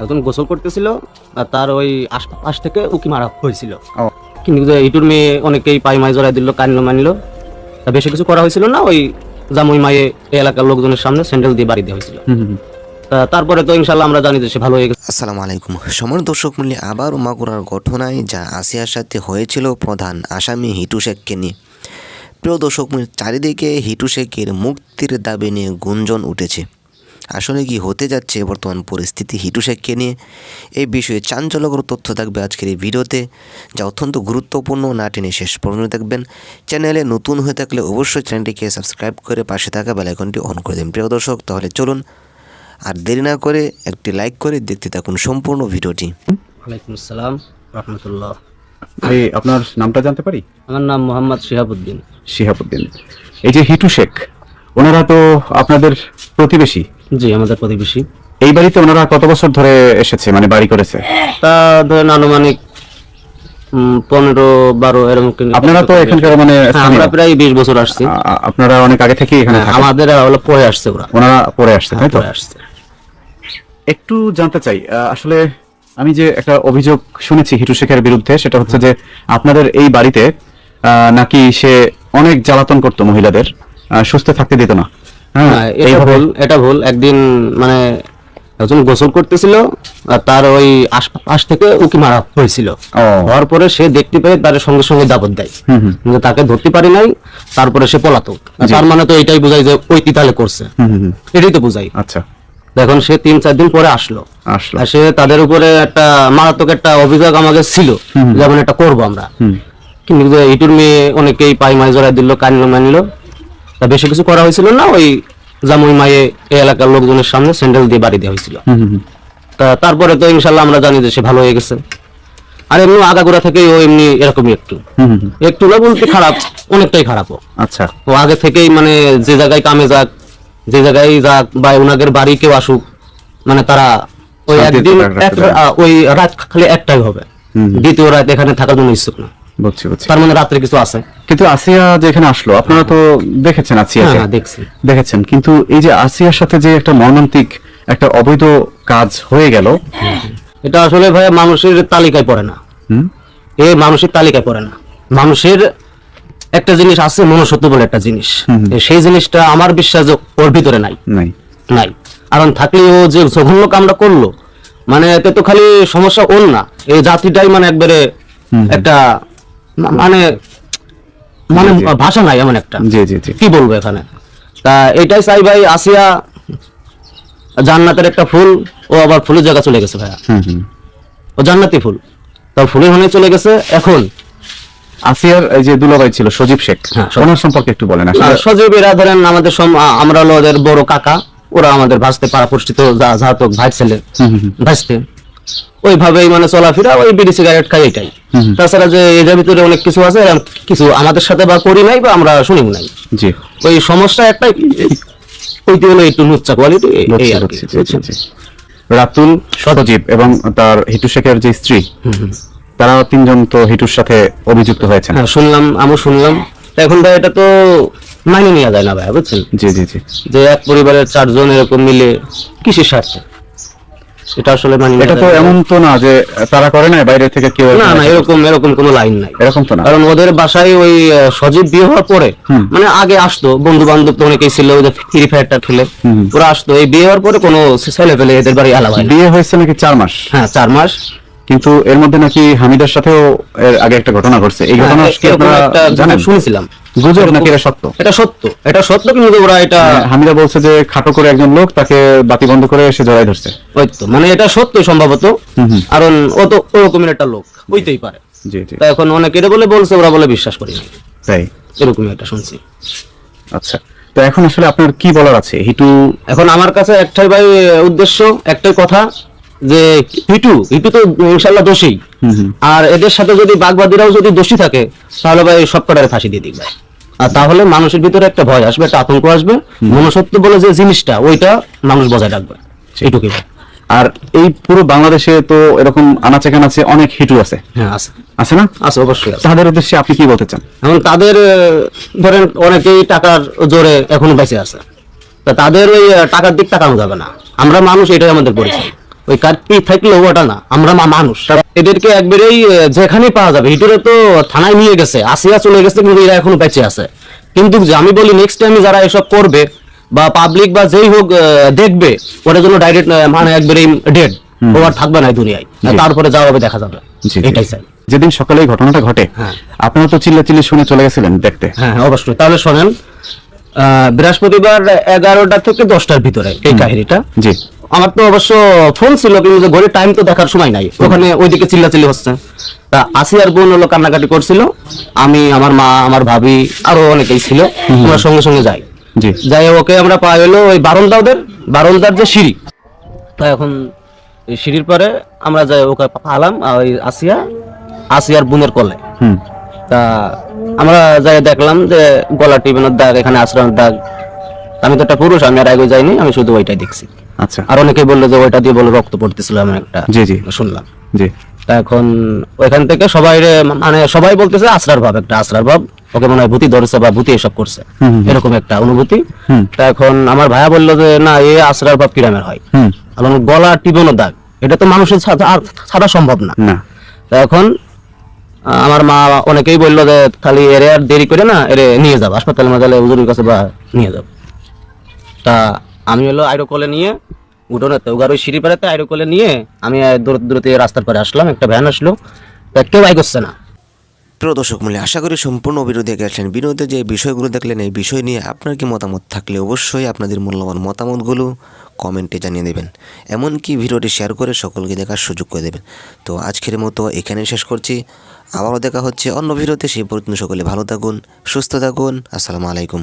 একজন গোসল করতেছিল আর তার ওই আশপাশ থেকে উকি মারা হয়েছিল। কিন্তু ইটুর মেয়ে অনেকেই পাই মাই জড়াই দিল কানিল মানিল তা বেশি কিছু করা হয়েছিল না ওই জামুই মায়ে এই এলাকার লোকজনের সামনে স্যান্ডেল দিয়ে বাড়ি দেওয়া হয়েছিল। তা তারপরে তো ইনশাল্লাহ আমরা জানি যে সে ভালো হয়ে গেছে। আসসালামু আলাইকুম। সমান দর্শক মূল্যে আবার মাগুরার ঘটনায় যা আসিয়ার সাথে হয়েছিল প্রধান আসামি হিটু শেখকে নিয়ে। প্রিয় দর্শক মূল্য চারিদিকে হিটু শেখের মুক্তির দাবি নিয়ে গুঞ্জন উঠেছে। আসলে কি হতে যাচ্ছে বর্তমান পরিস্থিতি? হিটু শেখকে নিয়ে এই বিষয়ে চাঞ্চল্যকর তথ্য থাকবে আজকের এই ভিডিওতে যা অত্যন্ত গুরুত্বপূর্ণ না টেনে শেষ পর্যন্ত দেখবেন। চ্যানেলে নতুন হয়ে থাকলে অবশ্যই চ্যানেলটিকে সাবস্ক্রাইব করে পাশে থাকা বেলাইকনটি অন করে দিন। প্রিয় দর্শক তাহলে চলুন আর দেরি না করে একটি লাইক করে দেখতে থাকুন সম্পূর্ণ ভিডিওটি। ওয়ালাইকুম আসসালাম রহমতুল্লাহ। ভাই আপনার নামটা জানতে পারি? আমার নাম মোহাম্মদ শিহাবুদ্দিন। শিহাবুদ্দিন। এই যে হিটু শেখ ওনারা তো আপনাদের প্রতিবেশী। জি আমাদের প্রতিবেশী। এই বাড়িতে ওনারা কত বছর ধরে এসেছে? মানে বাড়ি করেছে? তা ধরেন আনুমানিক পনেরো বারো এরকম আপনারা তো এখানকার মানে হ্যাঁ, আমরা প্রায় বিশ বছর আসছি। আপনারা অনেক আগে থেকে এখানে হ্যাঁ, আমাদের হলো পরে আসছে ওরা। ওনারা পরে আসছে তাই তো? আসছে। একটু জানতে চাই আসলে আমি যে একটা অভিযোগ শুনেছি হিটু শেখের বিরুদ্ধে সেটা হচ্ছে যে আপনাদের এই বাড়িতে নাকি সে অনেক জ্বালাতন করতো মহিলাদের সুস্থ থাকতে দিত না? হ্যাঁ হ্যাঁ, এটা ভুল এটা ভুল। একদিন মানে একজন গোসল করতেছিল আর তার ওই আশপাশ থেকে উকি মারা হয়েছিল। হওয়ার পরে সে দেখতে পেয়ে তার সঙ্গে সঙ্গে দাবত দেয়। কিন্তু তাকে ধরতে পারি নাই তারপরে সে পলাতক। তার মানে তো এটাই বোঝায় যে ওই তিতালে করছে। এটাই তো বোঝাই আচ্ছা। এখন সে তিন চার দিন পরে আসলো। আসলো। আর সে তাদের উপরে একটা মারাত্মক একটা অভিযোগ আমাকে ছিল যেমন এটা করব আমরা। কিন্তু ইটুর মেয়ে অনেকেই পাই মাই জড়াই দিল কানিল মানিল। তা বেশি কিছু করা হয়েছিল না ওই জামুই মায়ে এই এলাকার লোকজনের সামনে স্যান্ডেল দিয়ে বাড়ি দেওয়া হয়েছিল। তা তারপরে তো ইনশাল্লাহ আমরা জানি যে সে ভালো হয়ে গেছে। আর এমনি আগাগোড়া থেকেই ও এমনি এরকমই একটু। একটু না বলতে খারাপ অনেকটাই খারাপ ও। আচ্ছা। ও আগে থেকেই মানে যে জায়গায় কামে যাক যে জায়গায় যাক বা ওনাদের বাড়ি কেউ আসুক মানে তারা ওই একদিন ওই রাত খালি একটাই হবে। দ্বিতীয় রাত এখানে থাকার জন্য ইচ্ছুক না। বুঝছি বুঝছি। তার মানে রাত্রে কিছু আছে? কিন্তু আসিয়া যে এখানে আসলো আপনারা তো দেখেছেন হ্যাঁ। আসিয়াকে। হ্যাঁ, দেখছি। দেখেছেন। কিন্তু এই যে আসিয়ার সাথে যে একটা মর্মান্তিক একটা অবৈধ কাজ হয়ে গেল এটা আসলে ভাই মানুষের তালিকায় পড়ে না। এ মানুষের তালিকায় পড়ে না। মানুষের একটা জিনিস আছে মনুষ্যত্ব বলে একটা জিনিস। সেই জিনিসটা আমার বিশ্বাস ওর ভিতরে নাই। নাই। কারণ থাকলে ও যে জঘন্য কামটা করল মানে এতে তো খালি সমস্যা ওর না। এই জাতিটাই মানে একবারে একটা মানে মানে। ভাষা নাই এমন একটা। জি জি জি। কি বলব এখানে? তা এটাই চাই ভাই আসিয়া জান্নাতের একটা ফুল ও আবার ফুলের জায়গা চলে গেছে ভাইয়া। হুম হুম। ও জান্নাতি ফুল। তো ফুলের হনে চলে গেছে এখন। আসিয়ার এই যে দুলাভাই ছিল সজীব শেখ হ্যাঁ। ওনার সম্পর্কে একটু বলেন সজীব এরা ধরেন আমাদের আমরা হলো ওদের বড় কাকা ওরা আমাদের ভাসতে পাড়া পরিচিত যা- যাহাতো ভাই ছেলে হুম, হুম, হুম। ভাসতে। ওইভাবেই মানে চলাফেরা ওই বিড়ি সিগারেট খাই এটাই। তাছাড়া যে এদের ভিতরে অনেক কিছু আছে কিছু আমাদের সাথে বা করি নাই বা আমরা শুনি নাই। জি। ওই সমস্যা একটাই ওইটি হলো একটু কোয়ালিটি এই আর। রাতুল সজীব। এবং তার হিটু শেখের যে স্ত্রী তারা তিনজন তো হিটুর সাথে অভিযুক্ত হয়েছেন। হ্যাঁ শুনলাম আমি শুনলাম। এখন ভাই এটা তো মাইনে নেওয়া যায় না ভাই বুঝছেন? জি জি জি। যে এক পরিবারের চারজন এরকম মিলে কিসের স্বার্থে? এটা আসলে মানি এটা তো এমন তো না যে তারা করে না বাইরে থেকে কেউ না না এরকম এরকম কোনো লাইন নাই। এরকম তো না। কারণ ওদের বাসায় ওই সজীব বিয়ে হওয়ার পরে মানে আগে আসতো বন্ধু বান্ধব তো অনেকেই ছিল ওই ফ্রি ফায়ারটা খেলে। ওরা আসতো এই বিয়ে হওয়ার পরে কোনো ছেলে পেলে এদের বাড়ি আলাদা বিয়ে হয়েছে নাকি চার মাস? হ্যাঁ চার মাস। কিন্তু এর মধ্যে নাকি হামিদার সাথেও এর আগে একটা ঘটনা ঘটছে। এই ঘটনা হ্যাঁ, কি আপনারা জানেন? শুনেছিলাম। গুজব নাকি এটা সত্য? এটা সত্য। এটা সত্য কিন্তু ওরা এটা মানে হামিদা বলছে যে খাটো করে একজন লোক তাকে বাতি বন্ধ করে এসে জড়াই ধরছে। ওই তো মানে এটা সত্য সম্ভবত। হুম হুম। কারণ ও তো ওরকমের একটা লোক হইতেই পারে। জি জি। তা এখন অনেকে এটা বলে বলছে ওরা বলে বিশ্বাস করি না। তাই? এরকমই একটা শুনছি। আচ্ছা তো এখন আসলে আপনার কি বলার আছে? হিটু এখন আমার কাছে একটাই ভাই উদ্দেশ্য একটাই কথা যে হিটু হিটু তো ইনশাল্লাহ দোষী। আর এদের সাথে যদি বাগবাদীরাও যদি দোষী থাকে তাহলে ভাই সব কটারে ফাঁসি দিয়ে দিক ভাই। আর তাহলে মানুষের ভিতরে একটা ভয় আসবে একটা আতঙ্ক আসবে। মনুষ্যত্ব বলে যে জিনিসটা ওইটা মানুষ বজায় রাখবে। এইটুকুই আর এই পুরো বাংলাদেশে তো এরকম আনাচে কানাচে অনেক হিটু আছে। হ্যাঁ আছে। আছে না? আছে অবশ্যই তাদের উদ্দেশ্যে আপনি কি বলতে চান? এখন তাদের ধরেন অনেকেই টাকার জোরে এখনও বেঁচে আছে। তা তাদের ওই টাকার দিক তাকানো যাবে না। আমরা মানুষ এটাই আমাদের পরিচয়। ওই কার্ডটি থাকলেও ওটা না আমরা মা- মানুষ। এদেরকে একবারেই যেখানে পাওয়া যাবে হিটুরে তো থানায় নিয়ে গেছে আসিয়া চলে গেছে কিন্তু এরা এখনও বেঁচে আছে। কিন্তু আমি বলি নেক্সট টাইমে যারা এসব করবে বা পাবলিক বা যেই হোক দেখবে ওটার জন্য ডাইরেক্ট মানে একবারেই ডেড ও আর থাকবে না দুনিয়ায়। তারপরে যা হবে দেখা যাবে। এটাই চাই। যেদিন সকালে ঘটনাটা ঘটে হ্যাঁ। আপনারা তো চিল্লা চিল্লি শুনে চলে গেছিলেন দেখতে। হ্যাঁ হ্যাঁ, অবশ্যই। তাহলে শোনেন আহ, বৃহস্পতিবার এগারোটা থেকে দশটার ভিতরে এই কাহিনীটা। জি। আমার তো অবশ্য ফোন ছিল কিন্তু যে ঘড়ির টাইম তো দেখার সময় নাই। ওখানে ওইদিকে চিল্লাচিল্লি হচ্ছে। তা আসিয়ার বোন হলো কান্নাকাটি করছিল। আমি আমার মা আমার ভাবি আরও অনেকেই ছিল। আমরা সঙ্গে সঙ্গে যাই। যাই ওকে আমরা পাই হলো ওই বারন্দা ওদের বারন্দার যে সিঁড়ি। তা এখন সিঁড়ির পরে আমরা যাই ওকে পালাম আর ওই আসিয়া আসিয়ার বোনের কলে। হুম। তা আমরা যাই দেখলাম যে গলা টিফিনের দাগ এখানে আশ্রমের দাগ। আমি তো একটা পুরুষ আমি আর আগে যাইনি আমি শুধু ওইটাই দেখছি। আচ্ছা। আর অনেকে বলল যে ওইটা দিয়ে বলে রক্ত পড়তেছিল আমি একটা জি, জি। শুনলাম। জি। তা এখন ওইখান থেকে সবাই মানে সবাই বলতেছে আশ্রার ভাব একটা আশ্রার ভাব। ওকে মনে হয় ভূতি ধরেছে বা ভূতি এসব করছে। এরকম একটা অনুভূতি। হুম। তা এখন আমার ভাইয়া বলল যে না এ আশ্রার ভাব কিরামের হয়? আমার গলা টিপনো দাগ এটা তো মানুষের ছাড়া সম্ভব না। না। তা এখন আমার মা অনেকেই বলল যে খালি এরে আর দেরি করে না এরে নিয়ে যাব হাসপাতালে মাঝালে হুজুরের কাছে বা নিয়ে যাব তা আমি হলো আইরো কলে নিয়ে উঠোনেতে ওগার ওই সিঁড়ি পাড়াতে আইরো নিয়ে আমি দূর দূরতে রাস্তার পরে আসলাম, একটা ভ্যান আসলো। কেউ আই করছে না। প্রিয় দর্শক মূল্য আশা করি সম্পূর্ণ বিরোধী গেছেন। বিনোদে যে বিষয়গুলো দেখলেন, এই বিষয় নিয়ে আপনার কি মতামত থাকলে অবশ্যই আপনাদের মূল্যবান মতামতগুলো কমেন্টে জানিয়ে দেবেন। এমনকি ভিডিওটি শেয়ার করে সকলকে দেখার সুযোগ করে দেবেন। তো আজকের মতো এখানেই শেষ করছি। আবারও দেখা হচ্ছে অন্য ভিডিওতে। সেই পর্যন্ত সকলে ভালো থাকুন, সুস্থ থাকুন। আসসালামু আলাইকুম।